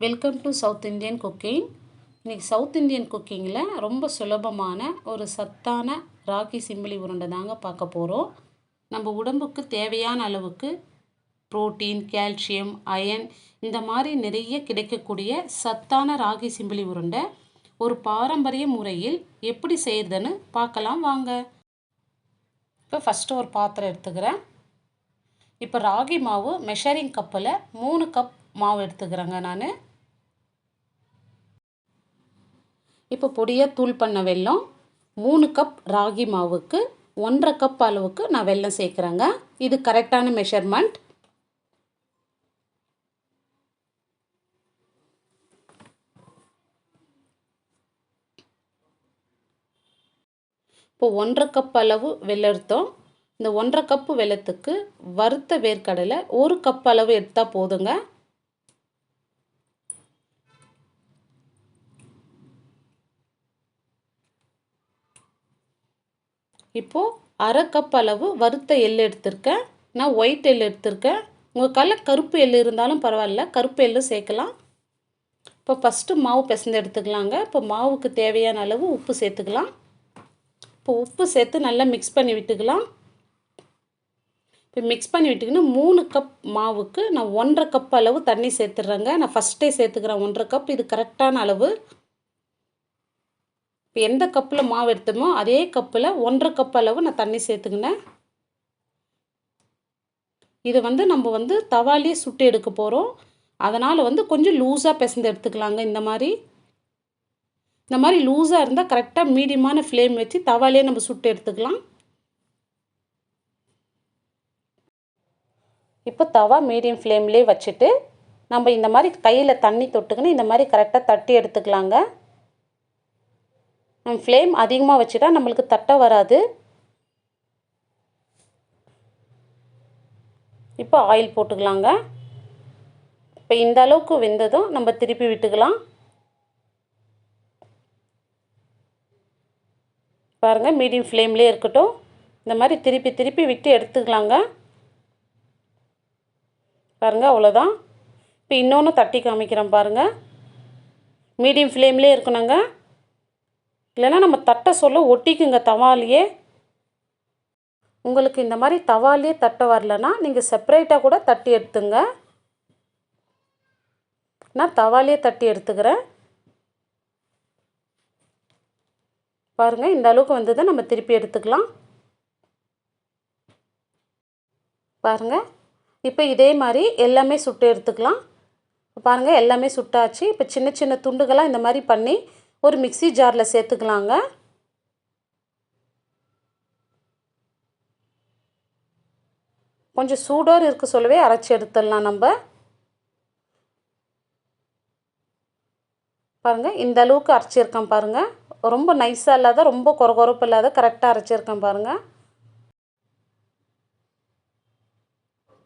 Welcome to south Indian cooking இன்றைக்கி south Indian குக்கிங்கில் ரொம்ப சுலபமான ஒரு சத்தான ராகி சிம்பிளி உருண்டை தாங்க பார்க்க போகிறோம் நம்ம உடம்புக்கு தேவையான அளவுக்கு புரோட்டீன் கால்சியம் அயன் இந்த மாதிரி நிறைய கிடைக்கக்கூடிய சத்தான ராகி சிம்பிளி உருண்டை ஒரு பாரம்பரிய முறையில் எப்படி செய்கிறதுன்னு பார்க்கலாம் வாங்க. இப்போ ஃபஸ்ட்டு ஒரு பாத்திரம் எடுத்துக்கிறேன். இப்போ ராகி மாவு மெஷரிங் கப்பில் மூணு கப் மாவு எடுத்துக்கிறேங்க நான். இப்போ பொடியாக தூள் பண்ண வெல்லம் மூணு கப் ராகி மாவுக்கு ஒன்றரை கப் அளவுக்கு நான் வெல்லம் சேர்க்குறேங்க. இது கரெக்டான மெஷர்மெண்ட் இப்போ ஒன்றரை கப் அளவு வெல்லம் எடுத்தோம். இந்த ஒன்றரை கப்பு வெள்ளத்துக்கு வறுத்த வேர்க்கடலை ஒரு கப் அளவு எடுத்தால் போதுங்க. இப்போது அரை கப் அளவு வறுத்த எள் எடுத்திருக்கேன். நான் ஒயிட் எள் எடுத்திருக்கேன். உங்கள் கையில் கருப்பு எள் இருந்தாலும் பரவாயில்ல. கருப்பு எள் சேர்க்கலாம். இப்போ ஃபஸ்ட்டு மாவு பிசைந்து எடுத்துக்கலாங்க. இப்போ மாவுக்கு தேவையான அளவு உப்பு சேர்த்துக்கலாம். இப்போ உப்பு சேர்த்து நல்லா மிக்ஸ் பண்ணி விட்டுக்கலாம். இப்போ மிக்ஸ் பண்ணி விட்டுக்கின்னு மூணு கப் மாவுக்கு நான் ஒன்றரை கப் அளவு தண்ணி சேர்த்துட்றேங்க. நான் ஃபஸ்ட்டே சேர்த்துக்கிறேன் ஒன்றரை கப் இது கரெக்டான அளவு. இப்போ எந்த கப்பில் மாவு எடுத்தோமோ அதே கப்பில் ஒன்றரை கப் அளவு நான் தண்ணி சேர்த்துக்கினேன். இது வந்து நம்ம வந்து தவாலேயே சுட்டு எடுக்க போகிறோம் அதனால் வந்து கொஞ்சம் லூஸாக பிசைந்து எடுத்துக்கலாங்க இந்த மாதிரி. இந்த மாதிரி லூஸாக இருந்தால் கரெக்டாக மீடியமான ஃப்ளேம் வச்சு தவாலே நம்ம சுட்டு எடுத்துக்கலாம். இப்போ தவா மீடியம் ஃப்ளேம்லேயே வச்சுட்டு நம்ம இந்த மாதிரி கையில் தண்ணி தொட்டுக்கின்னு இந்த மாதிரி கரெக்டாக தட்டி எடுத்துக்கலாங்க. நம்ம ஃப்ளேம் அதிகமாக வச்சுட்டா நம்மளுக்கு தட்டை வராது. இப்போ ஆயில் போட்டுக்கலாங்க. இப்போ இந்த அளவுக்கு வெந்ததும் நம்ம திருப்பி விட்டுக்கலாம். பாருங்கள் மீடியம் ஃப்ளேம்லேயே இருக்கட்டும். இந்த மாதிரி திருப்பி திருப்பி விட்டு எடுத்துக்கலாங்க. பாருங்கள் அவ்வளோதான் இப்போ இன்னொன்று தட்டி காமிக்கிறேன் பாருங்கள் மீடியம் ஃப்ளேம்லேயே இருக்கணுங்க. இல்லைன்னா நம்ம தட்டை சொல்ல ஒட்டிக்குங்க தவாலேயே. உங்களுக்கு இந்த மாதிரி தவாலேயே தட்டை வரலன்னா நீங்கள் செப்பரேட்டாக கூட தட்டி எடுத்துங்க. நான் தவாலேயே தட்டி எடுத்துக்கிறேன். பாருங்கள் இந்த அளவுக்கு வந்ததை நம்ம திருப்பி எடுத்துக்கலாம். பாருங்கள் இப்போ இதே மாதிரி எல்லாமே சுட்டு எடுத்துக்கலாம். பாருங்கள் எல்லாமே சுட்டாச்சு. இப்போ சின்ன சின்ன துண்டுகளாக இந்த மாதிரி பண்ணி ஒரு மிக்சி ஜாரில் சேர்த்துக்கலாங்க. கொஞ்சம் சூடோடு இருக்க சொல்லவே அரைச்சி எடுத்துடலாம் நம்ம. பாருங்கள் இந்த அளவுக்கு அரைச்சிருக்கேன் பாருங்கள் ரொம்ப நைஸாக இல்லாத ரொம்ப குறகுறப்பு இல்லாத கரெக்டாக அரைச்சிருக்கேன் பாருங்கள்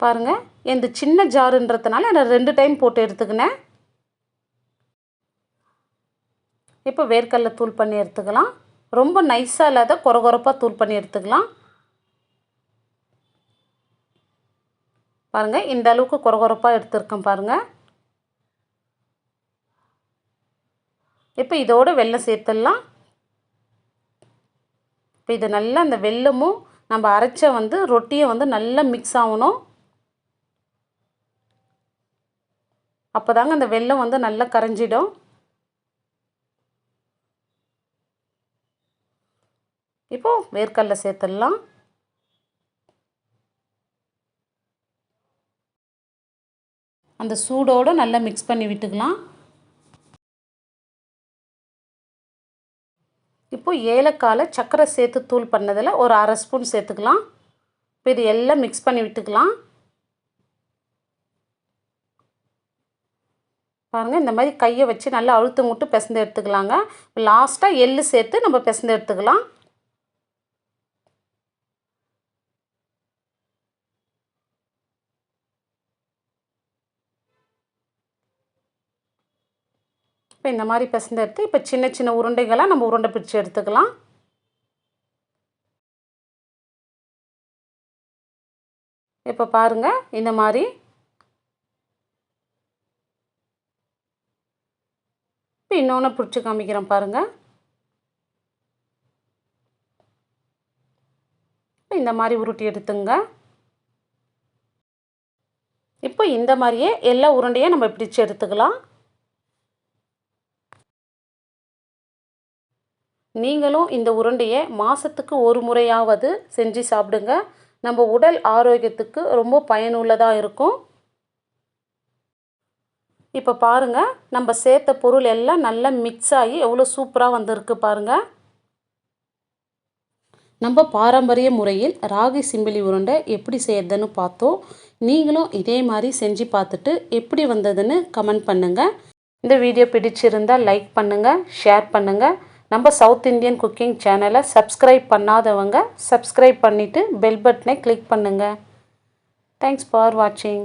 பாருங்கள் இந்த சின்ன ஜாருன்றதுனால நான் ரெண்டு டைம் போட்டு எடுத்துக்கினேன். இப்போ வேர்க்கடல தூள் பண்ணி எடுத்துக்கலாம். ரொம்ப நைஸாக இல்லாத குறகுறப்பாக தூள் பண்ணி எடுத்துக்கலாம். பாருங்கள் இந்த அளவுக்கு குறகுறப்பாக எடுத்துருக்கேன் பாருங்கள் இப்போ இதோட வெல்லம் சேர்த்துடலாம். இப்போ இது நல்லா அந்த வெல்லமும் நம்ம அரைச்ச வந்து ரொட்டியை வந்து நல்லா மிக்ஸ் ஆகணும். அப்போ தாங்க அந்த வெல்லம் வந்து நல்லா கரைஞ்சிடும். இப்போது வேர்க்கடல சேர்த்துடலாம். அந்த சூடோடு நல்லா மிக்ஸ் பண்ணி விட்டுக்கலாம். இப்போ ஏலக்காயில் சர்க்கரை சேர்த்து தூள் பண்ணதில் ஒரு அரை ஸ்பூன் சேர்த்துக்கலாம். இப்போ இது எல்லாம் மிக்ஸ் பண்ணி விட்டுக்கலாம். பாருங்கள் இந்த மாதிரி கையை வச்சு நல்லா அழுத்தம் விட்டு பிசைந்து எடுத்துக்கலாங்க. லாஸ்ட்டாக எள்ளு சேர்த்து நம்ம பிசைந்து எடுத்துக்கலாம். இப்போ இந்த மாதிரி பிசைந்து எடுத்து இப்போ சின்ன சின்ன உருண்டைகளாக நம்ம உருண்டை பிடிச்சி எடுத்துக்கலாம். இப்போ பாருங்கள் இந்த மாதிரி. இப்போ இன்னொன்று பிடிச்சி காமிக்கிறேன் பாருங்கள் இப்போ இந்த மாதிரி உருட்டி எடுத்துங்க. இப்போ இந்த மாதிரியே எல்லா உருண்டையும் நம்ம பிடிச்சு எடுத்துக்கலாம். நீங்களும் இந்த உருண்டையை மாதத்துக்கு ஒரு முறையாவது செஞ்சு சாப்பிடுங்க. நம்ம உடல் ஆரோக்கியத்துக்கு ரொம்ப பயனுள்ளதாக இருக்கும். இப்போ பாருங்கள் நம்ம சேர்த்த பொருள் எல்லாம் நல்லா மிக்ஸ் ஆகி எவ்வளோ சூப்பராக வந்திருக்கு பாருங்கள் நம்ம பாரம்பரிய முறையில் ராகி சிம்பிளி உருண்டை எப்படி செய்யறதுன்னு பார்த்தோம். நீங்களும் இதே மாதிரி செஞ்சு பார்த்துட்டு எப்படி வந்ததுன்னு கமெண்ட் பண்ணுங்கள் இந்த வீடியோ பிடிச்சிருந்தால் லைக் பண்ணுங்கள் ஷேர் பண்ணுங்கள் நம்ம சவுத் இந்தியன் குக்கிங் சேனலை சப்ஸ்கிரைப் பண்ணாதவங்க சப்ஸ்கிரைப் பண்ணிவிட்டு பெல் பட்டனை கிளிக் பண்ணுங்கள் தேங்க்ஸ் ஃபார் வாட்சிங்